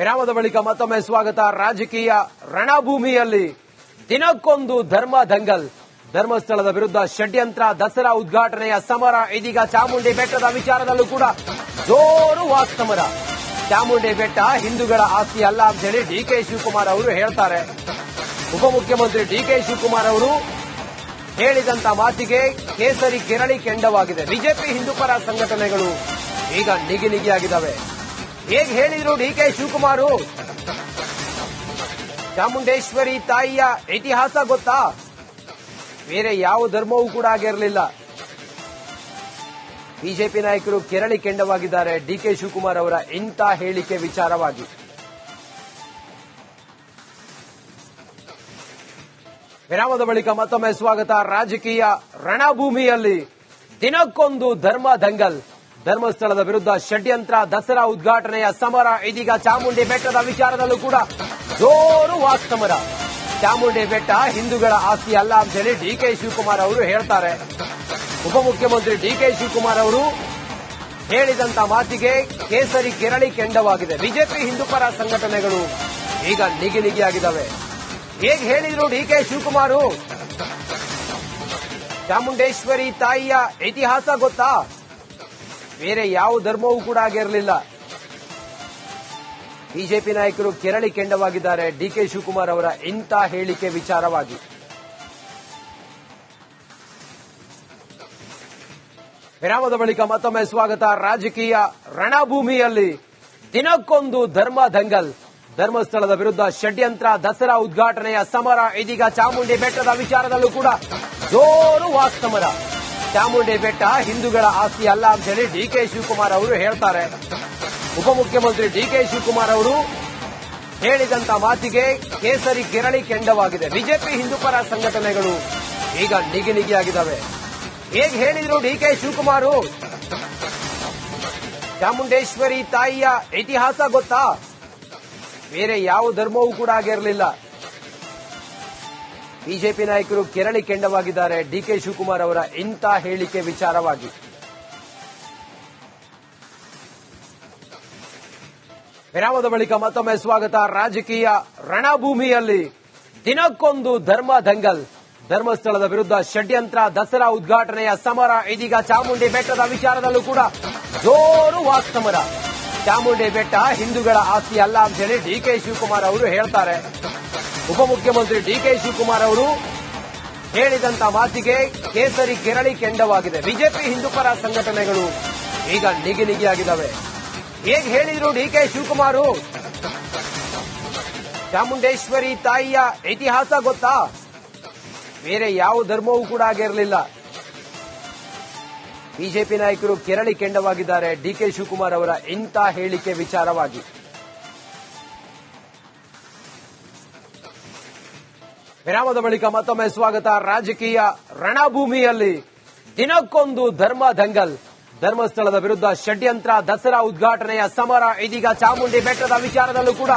ವಿರಾಮದ ಬಳಿಕ ಮತ್ತೊಮ್ಮೆ ಸ್ವಾಗತ. ರಾಜಕೀಯ ರಣಭೂಮಿಯಲ್ಲಿ ದಿನಕ್ಕೊಂದು ಧರ್ಮ ದಂಗಲ್. ಧರ್ಮಸ್ಥಳದ ವಿರುದ್ಧ ಷಡ್ಯಂತ್ರ ದಸರಾ ಉದ್ಘಾಟನೆಯ ಸಮರ. ಇದೀಗ ಚಾಮುಂಡಿ ಬೆಟ್ಟದ ವಿಚಾರದಲ್ಲೂ ಕೂಡ ಜೋರು ವಾಸ್ತಮರ ಚಾಮುಂಡಿ ಬೆಟ್ಟ ಹಿಂದೂಗಳ ಆಸ್ತಿ ಅಲ್ಲ ಅಂತ ಹೇಳಿ ಡಿ ಕೆ ಶಿವಕುಮಾರ್ ಅವರು ಹೇಳ್ತಾರೆ. ಉಪಮುಖ್ಯಮಂತ್ರಿ ಡಿ ಕೆ ಶಿವಕುಮಾರ್ ಅವರು ಹೇಳಿದಂತ ಮಾತಿಗೆ ಕೇಸರಿ ಕೆರಳಿ ಕೆಂಡವಾಗಿದೆ. ಬಿಜೆಪಿ ಹಿಂದೂಪರ ಸಂಘಟನೆಗಳು ಈಗ ನಿಗಿ ನಿಗಿಯಾಗಿದ್ದಾವೆ. ಹೇಗೆ ಹೇಳಿದ್ರು ಡಿ ಕೆ ಶಿವಕುಮಾರ್? ಚಾಮುಂಡೇಶ್ವರಿ ತಾಯಿಯ ಇತಿಹಾಸ ಗೊತ್ತಾ? ಬೇರೆ ಯಾವ ಧರ್ಮವೂ ಕೂಡ ಆಗಿರಲಿಲ್ಲ. ಬಿಜೆಪಿ ನಾಯಕರು ಕೆರಳಿ ಕೆಂಡವಾಗಿದ್ದಾರೆ ಡಿ ಕೆ ಶಿವಕುಮಾರ್ ಅವರ ಇಂಥ ಹೇಳಿಕೆ ವಿಚಾರವಾಗಿ. ವಿರಾಮದ ಬಳಿಕ ಮತ್ತೊಮ್ಮೆ ಸ್ವಾಗತ ರಾಜಕೀಯ ರಣಭೂಮಿಯಲ್ಲಿ ದಿನಕ್ಕೊಂದು ಧರ್ಮ ದಂಗಲ್. ಧರ್ಮಸ್ಥಳದ ವಿರುದ್ಧ ಷಡ್ಯಂತ್ರ ದಸರಾ ಉದ್ಘಾಟನೆಯ ಸಮರ. ಇದೀಗ ಚಾಮುಂಡಿ ಬೆಟ್ಟದ ವಿಚಾರದಲ್ಲೂ ಕೂಡ ಜೋರು ವಾಸ್ತಮರ. ಚಾಮುಂಡಿ ಬೆಟ್ಟ ಹಿಂದೂಗಳ ಆಸ್ತಿ ಅಲ್ಲ ಅಂತ ಹೇಳಿ ಡಿ ಕೆ ಶಿವಕುಮಾರ್ ಅವರು ಹೇಳ್ತಾರೆ. ಉಪಮುಖ್ಯಮಂತ್ರಿ ಡಿ ಕೆ ಶಿವಕುಮಾರ್ ಅವರು ಹೇಳಿದಂತ ಮಾತಿಗೆ ಕೇಸರಿ ಕೆರಳಿ ಕೆಂಡವಾಗಿದೆ. ಬಿಜೆಪಿ ಹಿಂದೂಪರ ಸಂಘಟನೆಗಳು ಈಗ ನಿಗಿ ನಿಗಿಯಾಗಿದ್ದಾವೆ. ಹೇಗೆ ಹೇಳಿದ್ರು ಡಿ ಕೆ ಶಿವಕುಮಾರ್? ಚಾಮುಂಡೇಶ್ವರಿ ತಾಯಿಯ ಇತಿಹಾಸ ಗೊತ್ತಾ? ಬೇರೆ ಯಾವ ಧರ್ಮವೂ ಕೂಡ ಆಗಿರಲಿಲ್ಲ ಬಿಜೆಪಿ ನಾಯಕರು ಕೆರಳಿ ಕೆಂಡವಾಗಿದ್ದಾರೆ. ಡಿಕೆ ಶಿವಕುಮಾರ್ ಅವರ ಇಂಥ ಹೇಳಿಕೆ ವಿಚಾರವಾಗಿ. ವಿರಾಮದ ಬಳಿಕ ಮತ್ತೊಮ್ಮೆ ಸ್ವಾಗತ. ರಾಜಕೀಯ ರಣಭೂಮಿಯಲ್ಲಿ ದಿನಕ್ಕೊಂದು ಧರ್ಮ ದಂಗಲ್. ಧರ್ಮಸ್ಥಳದ ವಿರುದ್ಧ ಷಡ್ಯಂತ್ರ ದಸರಾ ಉದ್ಘಾಟನೆಯ ಸಮರ. ಇದೀಗ ಚಾಮುಂಡಿ ಬೆಟ್ಟದ ವಿಚಾರದಲ್ಲೂ ಕೂಡ ಜೋರು ವಾಕ್ಸಮರ ಚಾಮುಂಡಿ ಬೆಟ್ಟ ಹಿಂದೂಗಳ ಆಸ್ತಿ ಅಲ್ಲ ಅಂತ ಹೇಳಿ ಡಿ ಕೆ ಶಿವಕುಮಾರ್ ಅವರು ಹೇಳ್ತಾರೆ. ಉಪಮುಖ್ಯಮಂತ್ರಿ ಡಿ ಕೆ ಶಿವಕುಮಾರ್ ಅವರು ಹೇಳಿದಂತ ಮಾತಿಗೆ ಕೇಸರಿ ಕೆರಳಿ ಕೆಂಡವಾಗಿದೆ. ಬಿಜೆಪಿ ಹಿಂದೂಪರ ಸಂಘಟನೆಗಳು ಈಗ ನಿಗಿ ನಿಗಿಯಾಗಿದ್ದಾವೆ. ಹೇಗೆ ಹೇಳಿದ್ರು ಡಿ ಕೆ ಶಿವಕುಮಾರ್? ಚಾಮುಂಡೇಶ್ವರಿ ತಾಯಿಯ ಇತಿಹಾಸ ಗೊತ್ತಾ? ಬೇರೆ ಯಾವ ಧರ್ಮವೂ ಕೂಡ ಆಗಿರಲಿಲ್ಲ. ಬಿಜೆಪಿ ನಾಯಕರು ಕೆರಳಿ ಕೆಂಡವಾಗಿದ್ದಾರೆ. ಡಿಕೆ ಶಿವಕುಮಾರ್ ಅವರ ಇಂಥ ಹೇಳಿಕೆ ವಿಚಾರವಾಗಿ. ವಿರಾಮದ ಬಳಿಕ ಮತ್ತೊಮ್ಮೆ ಸ್ವಾಗತ. ರಾಜಕೀಯ ರಣಭೂಮಿಯಲ್ಲಿ ದಿನಕ್ಕೊಂದು ಧರ್ಮ ದಂಗಲ್. ಧರ್ಮಸ್ಥಳದ ವಿರುದ್ಧ ಷಡ್ಯಂತ್ರ ದಸರಾ ಉದ್ಘಾಟನೆಯ ಸಮರ. ಇದೀಗ ಚಾಮುಂಡಿ ಬೆಟ್ಟದ ವಿಚಾರದಲ್ಲೂ ಕೂಡ ಜೋರು ವಾಕ್ಸಮರ. ಚಾಮುಂಡಿ ಬೆಟ್ಟ ಹಿಂದೂಗಳ ಆಸ್ತಿ ಅಲ್ಲ ಅಂತ ಹೇಳಿ ಡಿ ಕೆ ಶಿವಕುಮಾರ್ ಅವರು ಹೇಳ್ತಾರೆ. ಉಪಮುಖ್ಯಮಂತ್ರಿ ಡಿ ಕೆ ಶಿವಕುಮಾರ್ ಅವರು ಹೇಳಿದಂತ ಮಾತಿಗೆ ಕೇಸರಿ ಕೆರಳಿ ಕೆಂಡವಾಗಿದೆ. ಬಿಜೆಪಿ ಹಿಂದೂಪರ ಸಂಘಟನೆಗಳು ಈಗ ನಿಗಿ ನಿಗಿಯಾಗಿದ್ದಾವೆ. ಹೇಗೆ ಹೇಳಿದ್ರು ಡಿ ಕೆ ಶಿವಕುಮಾರ್? ಚಾಮುಂಡೇಶ್ವರಿ ತಾಯಿಯ ಇತಿಹಾಸ ಗೊತ್ತಾ? ಬೇರೆ ಯಾವ ಧರ್ಮವೂ ಕೂಡ ಆಗಿರಲಿಲ್ಲ. ಬಿಜೆಪಿ ನಾಯಕರು ಕೆರಳಿ ಕೆಂಡವಾಗಿದ್ದಾರೆ ಡಿ ಕೆ ಶಿವಕುಮಾರ್ ಅವರ ಇಂಥ ಹೇಳಿಕೆ ವಿಚಾರವಾಗಿ. ವಿರಾಮದ ಬಳಿಕ ಮತ್ತೊಮ್ಮೆ ಸ್ವಾಗತ. ರಾಜಕೀಯ ರಣಭೂಮಿಯಲ್ಲಿ ದಿನಕ್ಕೊಂದು ಧರ್ಮ ದಂಗಲ್. ಧರ್ಮಸ್ಥಳದ ವಿರುದ್ಧ ಷಡ್ಯಂತ್ರ ದಸರಾ ಉದ್ಘಾಟನೆಯ ಸಮರ. ಇದೀಗ ಚಾಮುಂಡಿ ಬೆಟ್ಟದ ವಿಚಾರದಲ್ಲೂ ಕೂಡ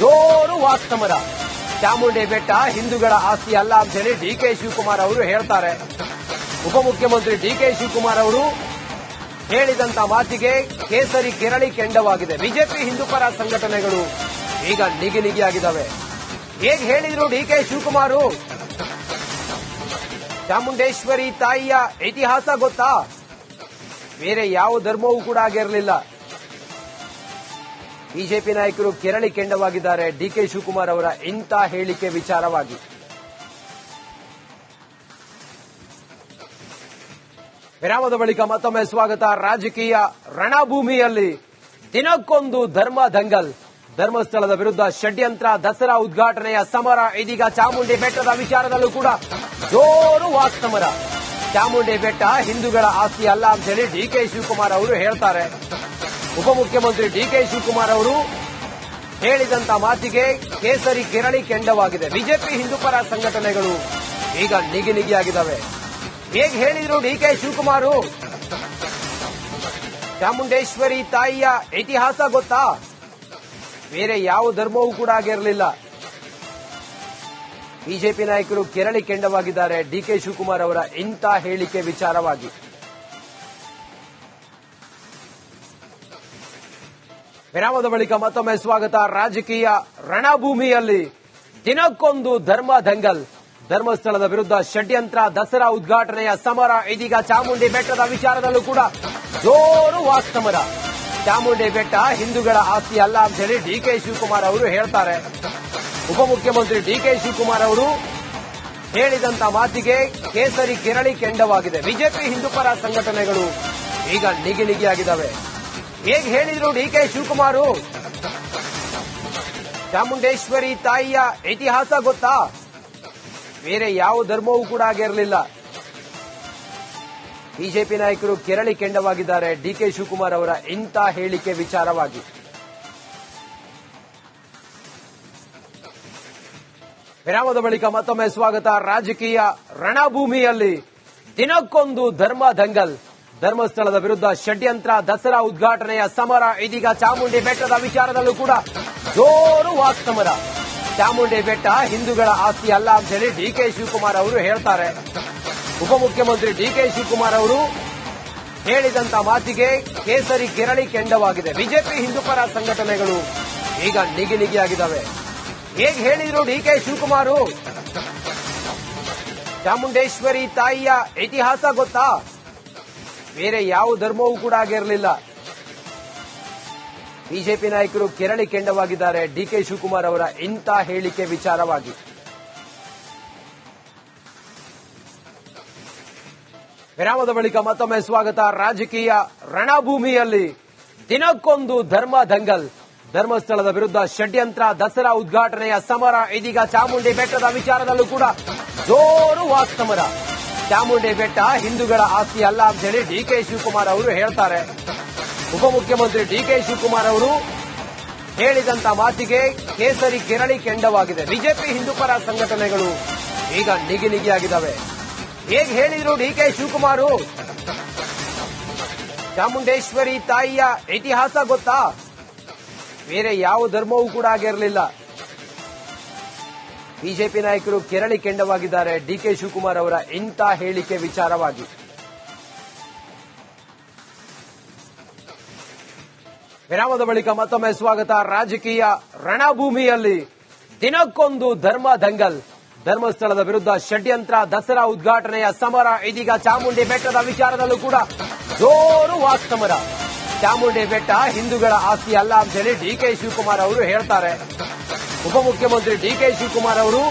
ಜೋರು ವಾಸ್ತಮರ ಚಾಮುಂಡಿ ಬೆಟ್ಟ ಹಿಂದೂಗಳ ಆಸ್ತಿ ಅಲ್ಲ ಅಂತ ಹೇಳಿ ಡಿ ಕೆ ಶಿವಕುಮಾರ್ ಅವರು ಹೇಳ್ತಾರೆ. ಉಪಮುಖ್ಯಮಂತ್ರಿ ಡಿ ಕೆ ಶಿವಕುಮಾರ್ ಅವರು ಹೇಳಿದಂತ ಮಾತಿಗೆ ಕೇಸರಿ ಕೆರಳಿ ಕೆಂಡವಾಗಿದೆ. ಬಿಜೆಪಿ ಹಿಂದೂಪರ ಸಂಘಟನೆಗಳು ಈಗ ನಿಗಿ ನಿಗಿಯಾಗಿದ್ದಾವೆ. ಹೇಗೆ ಹೇಳಿದ್ರು ಡಿ ಕೆ ಶಿವಕುಮಾರು? ಚಾಮುಂಡೇಶ್ವರಿ ತಾಯಿಯ ಇತಿಹಾಸ ಗೊತ್ತಾ? ಬೇರೆ ಯಾವ ಧರ್ಮವೂ ಕೂಡ ಆಗಿರಲಿಲ್ಲ. ಬಿಜೆಪಿ ನಾಯಕರು ಕೆರಳಿ ಕೆಂಡವಾಗಿದ್ದಾರೆ ಡಿ ಕೆ ಶಿವಕುಮಾರ್ ಅವರ ಇಂಥ ಹೇಳಿಕೆ ವಿಚಾರವಾಗಿ. ವಿರಾಮದ ಬಳಿಕ ಮತ್ತೊಮ್ಮೆ ಸ್ವಾಗತ ರಾಜಕೀಯ ರಣಭೂಮಿಯಲ್ಲಿ ದಿನಕ್ಕೊಂದು ಧರ್ಮ ದಂಗಲ್. ಧರ್ಮಸ್ಥಳದ ವಿರುದ್ಧ ಷಡ್ಯಂತ್ರ ದಸರಾ ಉದ್ಘಾಟನೆಯ ಸಮರ. ಇದೀಗ ಚಾಮುಂಡಿ ಬೆಟ್ಟದ ವಿಚಾರದಲ್ಲೂ ಕೂಡ ಜೋರು ವಾಸ್ತಮರ ಚಾಮುಂಡಿ ಬೆಟ್ಟ ಹಿಂದೂಗಳ ಆಸ್ತಿ ಅಲ್ಲ ಅಂತ ಹೇಳಿ ಡಿ ಕೆ ಶಿವಕುಮಾರ್ ಅವರು ಹೇಳ್ತಾರೆ. ಉಪಮುಖ್ಯಮಂತ್ರಿ ಡಿ ಕೆ ಶಿವಕುಮಾರ್ ಅವರು ಹೇಳಿದಂತ ಮಾತಿಗೆ ಕೇಸರಿ ಕೆರಳಿ ಕೆಂಡವಾಗಿದೆ. ಬಿಜೆಪಿ ಹಿಂದೂಪರ ಸಂಘಟನೆಗಳು ಈಗ ನಿಗಿ ನಿಗಿಯಾಗಿದ್ದಾವೆ. ಹೇಗೆ ಹೇಳಿದ್ರು ಡಿ ಕೆ ಶಿವಕುಮಾರ್? ಚಾಮುಂಡೇಶ್ವರಿ ತಾಯಿಯ ಇತಿಹಾಸ ಗೊತ್ತಾ? ಬೇರೆ ಯಾವ ಧರ್ಮವೂ ಕೂಡ ಆಗಿರಲಿಲ್ಲ ಬಿಜೆಪಿ ನಾಯಕರು ಕೆರಳಿ ಕೆಂಡವಾಗಿದ್ದಾರೆ. ಡಿಕೆ ಶಿವಕುಮಾರ್ ಅವರ ಇಂಥ ಹೇಳಿಕೆ ವಿಚಾರವಾಗಿ. ವಿರಾಮದ ಬಳಿಕ ಮತ್ತೊಮ್ಮೆ ಸ್ವಾಗತ. ರಾಜಕೀಯ ರಣಭೂಮಿಯಲ್ಲಿ ದಿನಕ್ಕೊಂದು ಧರ್ಮ ದಂಗಲ್. ಧರ್ಮಸ್ಥಳದ ವಿರುದ್ಧ ಷಡ್ಯಂತ್ರ ದಸರಾ ಉದ್ಘಾಟನೆಯ ಸಮರ. ಇದೀಗ ಚಾಮುಂಡಿ ಬೆಟ್ಟದ ವಿಚಾರದಲ್ಲೂ ಕೂಡ ಜೋರು ವಾಸ್ತಮರ. ಚಾಮುಂಡಿ ಬೆಟ್ಟ ಹಿಂದೂಗಳ ಆಸ್ತಿ ಅಲ್ಲ ಅಂತ ಹೇಳಿ ಡಿ ಕೆ ಶಿವಕುಮಾರ್ ಅವರು ಹೇಳ್ತಾರೆ. ಉಪಮುಖ್ಯಮಂತ್ರಿ ಡಿ ಕೆ ಶಿವಕುಮಾರ್ ಅವರು ಹೇಳಿದಂತ ಮಾತಿಗೆ ಕೇಸರಿ ಕಿರಳಿ ಕೆಂಡವಾಗಿದೆ. ಬಿಜೆಪಿ ಹಿಂದೂಪರ ಸಂಘಟನೆಗಳು ಈಗ ನಿಗಿ ಆಗಿದ್ದಾವೆ ಹೇಗೆ ಹೇಳಿದ್ರು ಡಿ ಕೆ ಶಿವಕುಮಾರ್? ಚಾಮುಂಡೇಶ್ವರಿ ತಾಯಿಯ ಇತಿಹಾಸ ಗೊತ್ತಾ? ಬೇರೆ ಯಾವ ಧರ್ಮವೂ ಕೂಡ ಆಗಿರಲಿಲ್ಲ ಬಿಜೆಪಿ ನಾಯಕರು ಕೆರಳಿ ಕೆಂಡವಾಗಿದ್ದಾರೆ. ಡಿಕೆ ಶಿವಕುಮಾರ್ ಅವರ ಇಂಥ ಹೇಳಿಕೆ ವಿಚಾರವಾಗಿ. ವಿರಾಮದ ಬಳಿಕ ಮತ್ತೊಮ್ಮೆ ಸ್ವಾಗತ. ರಾಜಕೀಯ ರಣಭೂಮಿಯಲ್ಲಿ ದಿನಕ್ಕೊಂದು ಧರ್ಮ ದಂಗಲ್. ಧರ್ಮಸ್ಥಳದ ವಿರುದ್ಧ ಷಡ್ಯಂತ್ರ ದಸರಾ ಉದ್ಘಾಟನೆಯ ಸಮರ. ಇದೀಗ ಚಾಮುಂಡಿ ಬೆಟ್ಟದ ವಿಚಾರದಲ್ಲೂ ಕೂಡ ಜೋರು ವಾಸ್ತಮರ ಚಾಮುಂಡಿ ಬೆಟ್ಟ ಹಿಂದೂಗಳ ಆಸ್ತಿ ಅಲ್ಲ ಅಂತ ಹೇಳಿ ಡಿ ಕೆ ಶಿವಕುಮಾರ್ ಅವರು ಹೇಳ್ತಾರೆ. ಉಪಮುಖ್ಯಮಂತ್ರಿ ಡಿ ಕೆ ಶಿವಕುಮಾರ್ ಅವರು ಹೇಳಿದಂತ ಮಾತಿಗೆ ಕೇಸರಿ ಕೆರಳಿ ಕೆಂಡವಾಗಿದೆ. ಬಿಜೆಪಿ ಹಿಂದೂಪರ ಸಂಘಟನೆಗಳು ಈಗ ನಿಗಿ ನಿಗಿಯಾಗಿದ್ದಾವೆ. ಹೇಗೆ ಹೇಳಿದ್ರು ಡಿ ಕೆ ಶಿವಕುಮಾರ್? ಚಾಮುಂಡೇಶ್ವರಿ ತಾಯಿಯ ಇತಿಹಾಸ ಗೊತ್ತಾ? ಬೇರೆ ಯಾವ ಧರ್ಮವೂ ಕೂಡ ಆಗಿರಲಿಲ್ಲ. ಬಿಜೆಪಿ ನಾಯಕರು ಕೆರಳಿ ಕೆಂಡವಾಗಿದ್ದಾರೆ ಡಿ ಕೆ ಶಿವಕುಮಾರ್ ಅವರ ಇಂಥ ಹೇಳಿಕೆ ವಿಚಾರವಾಗಿ. ವಿರಾಮದ ಬಳಿಕ ಮತ್ತೊಮ್ಮೆ ಸ್ವಾಗತ ರಾಜಕೀಯ ರಣಭೂಮಿಯಲ್ಲಿ. ದಿನಕ್ಕೊಂದು ಧರ್ಮ ದಂಗಲ್. ಧರ್ಮಸ್ಥಳದ ವಿರುದ್ಧ ಷಡ್ಯಂತ್ರ ದಸರಾ ಉದ್ಘಾಟನೆಯ ಸಮರ. ಇದೀಗ ಚಾಮುಂಡಿ ಬೆಟ್ಟದ ವಿಚಾರದಲ್ಲೂ ಕೂಡ ಜೋರು ವಾಸ್ತಮರ ಚಾಮುಂಡಿ ಬೆಟ್ಟ ಹಿಂದೂಗಳ ಆಸ್ತಿ ಅಲ್ಲ ಅಂತ ಹೇಳಿ ಡಿ ಕೆ ಶಿವಕುಮಾರ್ ಅವರು ಹೇಳ್ತಾರೆ. ಉಪಮುಖ್ಯಮಂತ್ರಿ ಡಿ ಕೆ ಶಿವಕುಮಾರ್ ಅವರು ಹೇಳಿದಂತ ಮಾತಿಗೆ ಕೇಸರಿ ಕೆರಳಿ ಕೆಂಡವಾಗಿದೆ. ಬಿಜೆಪಿ ಹಿಂದೂಪರ ಸಂಘಟನೆಗಳು ಈಗ ನಿಗಿ ನಿಗಿಯಾಗಿದ್ದಾವೆ ಹೇಗೆ ಹೇಳಿದ್ರು ಡಿ ಕೆ ಶಿವಕುಮಾರ್? ಚಾಮುಂಡೇಶ್ವರಿ ತಾಯಿಯ ಇತಿಹಾಸ ಗೊತ್ತಾ? ಬೇರೆ ಯಾವ ಧರ್ಮವೂ ಕೂಡ ಆಗಿರಲಿಲ್ಲ. ಬಿಜೆಪಿ ನಾಯಕರು ಕೆರಳಿ ಕೆಂಡವಾಗಿದ್ದಾರೆ ಡಿ ಕೆ ಶಿವಕುಮಾರ್ ಅವರ ಇಂಥ ಹೇಳಿಕೆ ವಿಚಾರವಾಗಿ. ವಿರಾಮದ ಬಳಿಕ ಮತ್ತೊಮ್ಮೆ ಸ್ವಾಗತ ರಾಜಕೀಯ ರಣಭೂಮಿಯಲ್ಲಿ ದಿನಕ್ಕೊಂದು ಧರ್ಮ ದಂಗಲ್. ಧರ್ಮಸ್ಥಳದ ವಿರುದ್ಧ ಷಡ್ಯಂತ್ರ ದಸರಾ ಉದ್ಘಾಟನೆಯ ಸಮರ. ಇದೀಗ ಚಾಮುಂಡಿ ಬೆಟ್ಟದ ವಿಚಾರದಲ್ಲೂ ಕೂಡ ಜೋರು ವಾಸ್ತಮರ. ಚಾಮುಂಡಿ ಬೆಟ್ಟ ಹಿಂದೂಗಳ ಆಸ್ತಿ ಅಲ್ಲ ಅಂತ ಹೇಳಿ ಡಿ ಕೆ ಶಿವಕುಮಾರ್ ಅವರು ಹೇಳ್ತಾರೆ. ಉಪಮುಖ್ಯಮಂತ್ರಿ ಡಿ ಕೆ ಶಿವಕುಮಾರ್ ಅವರು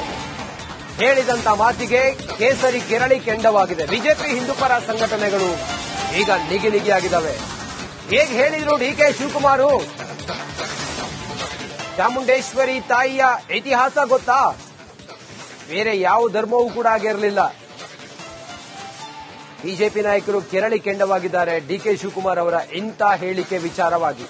ಹೇಳಿದಂತ ಮಾತಿಗೆ ಕೇಸರಿ ಕೆರಳಿ ಕೆಂಡವಾಗಿದೆ. ಬಿಜೆಪಿ ಹಿಂದೂಪರ ಸಂಘಟನೆಗಳು ಈಗ ನಿಗಿ ನಿಗಿಯಾಗಿದ್ದಾವೆ. ಹೇಗೆ ಹೇಳಿದ್ರು ಡಿ ಕೆ ಶಿವಕುಮಾರ್? ಚಾಮುಂಡೇಶ್ವರಿ ತಾಯಿಯ ಇತಿಹಾಸ ಗೊತ್ತಾ? ಬೇರೆ ಯಾವ ಧರ್ಮವೂ ಕೂಡ ಆಗಿರಲಿಲ್ಲ ಬಿಜೆಪಿ ನಾಯಕರು ಕೆರಳಿ ಕೆಂಡವಾಗಿದ್ದಾರೆ. ಡಿ ಕೆ ಶಿವಕುಮಾರ್ ಅವರ ಇಂಥ ಹೇಳಿಕೆ ವಿಚಾರವಾಗಿ.